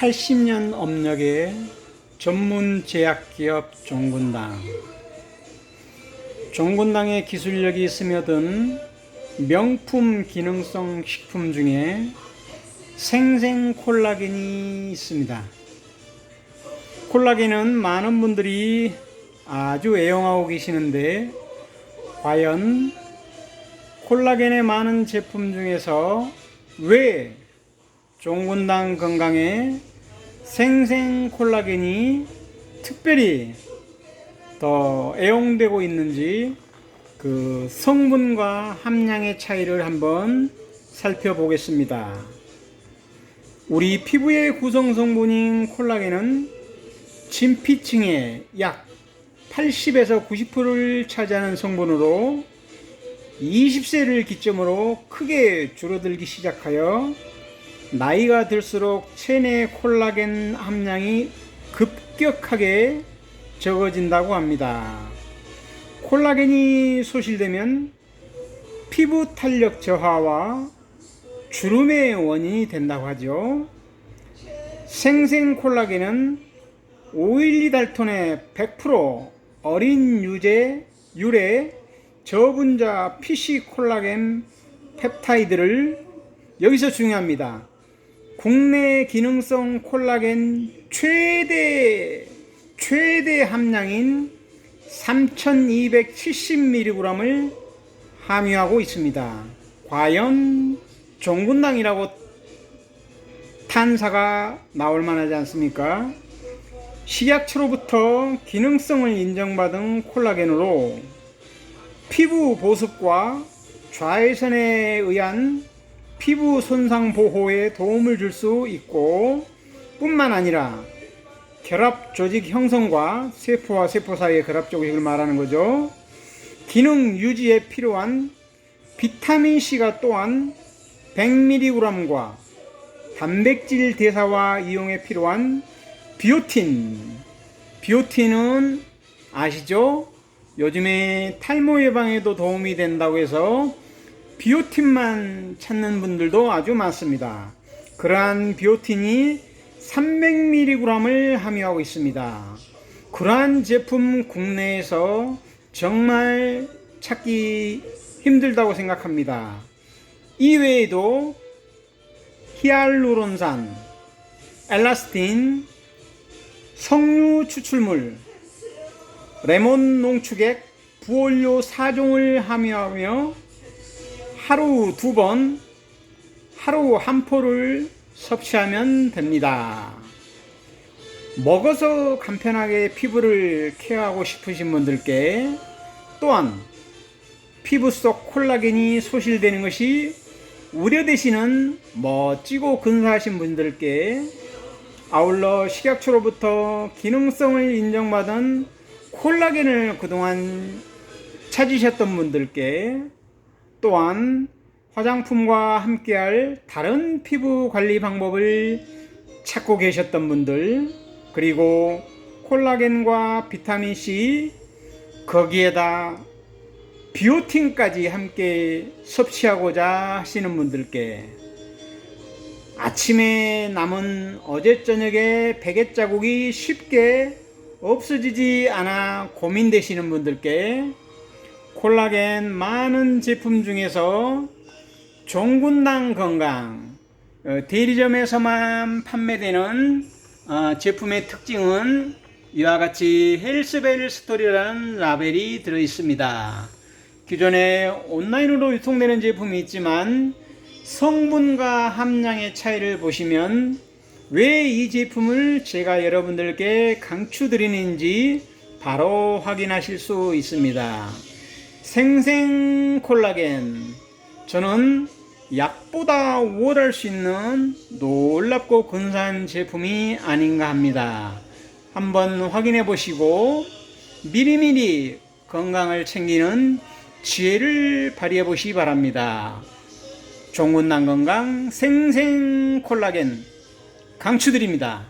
80년 업력의 전문 제약기업 종군당. 종군당의 기술력이 스며든 명품 기능성 식품 중에 생생 콜라겐이 있습니다. 콜라겐은 많은 분들이 아주 애용하고 계시는데 과연 콜라겐의 많은 제품 중에서 왜 종군당 건강에 생생 콜라겐이 특별히 더 애용되고 있는지 그 성분과 함량의 차이를 한번 살펴보겠습니다. 우리 피부의 구성 성분인 콜라겐은 진피층의 약 80에서 90%를 차지하는 성분으로 20세를 기점으로 크게 줄어들기 시작하여 나이가 들수록 체내 콜라겐 함량이 급격하게 적어진다고 합니다. 콜라겐이 소실되면 피부 탄력 저하와 주름의 원인이 된다고 하죠. 생생 콜라겐은 오일리 달톤의 100% 어린 유제 유래 저분자 PC 콜라겐 펩타이드를 여기서 중요합니다. 국내 기능성 콜라겐 최대 최대 함량인 3270mg을 함유하고 있습니다. 과연 종군당이라고 탄사가 나올 만하지 않습니까? 식약처로부터 기능성을 인정받은 콜라겐으로 피부 보습과 좌회선에 의한 피부 손상 보호에 도움을 줄 수 있고 뿐만 아니라 결합 조직 형성과 세포와 세포 사이의 결합 조직을 말하는 거죠. 기능 유지에 필요한 비타민 C가 또한 100mg과 단백질 대사와 이용에 필요한 비오틴. 비오틴은 아시죠? 요즘에 탈모 예방에도 도움이 된다고 해서 비오틴만 찾는 분들도 아주 많습니다. 그러한 비오틴이 300mg을 함유하고 있습니다. 그러한 제품 국내에서 정말 찾기 힘들다고 생각합니다. 이외에도 히알루론산, 엘라스틴, 석류 추출물, 레몬 농축액, 부원료 4종을 함유하며 하루 두 번, 하루 한 포를 섭취하면 됩니다. 먹어서 간편하게 피부를 케어하고 싶으신 분들께 또한 피부 속 콜라겐이 소실되는 것이 우려되시는 멋지고 근사하신 분들께 아울러 식약처로부터 기능성을 인정받은 콜라겐을 그동안 찾으셨던 분들께 또한 화장품과 함께할 다른 피부 관리 방법을 찾고 계셨던 분들 그리고 콜라겐과 비타민 C 거기에다 비오틴까지 함께 섭취하고자 하시는 분들께 아침에 남은 어제 저녁에 베개 자국이 쉽게 없어지지 않아 고민되시는 분들께 콜라겐 많은 제품 중에서 종군당 건강 어, 대리점에서만 판매되는 어, 제품의 특징은 이와 같이 헬스벨 스토리라는 라벨이 들어 있습니다. 기존에 온라인으로 유통되는 제품이 있지만 성분과 함량의 차이를 보시면 왜 이 제품을 제가 여러분들께 강추드리는지 바로 확인하실 수 있습니다. 생생 콜라겐. 저는 약보다 우월할 수 있는 놀랍고 근사한 제품이 아닌가 합니다. 한번 확인해 보시고 미리미리 건강을 챙기는 지혜를 발휘해 보시기 바랍니다. 종군난 건강 생생 콜라겐 강추드립니다.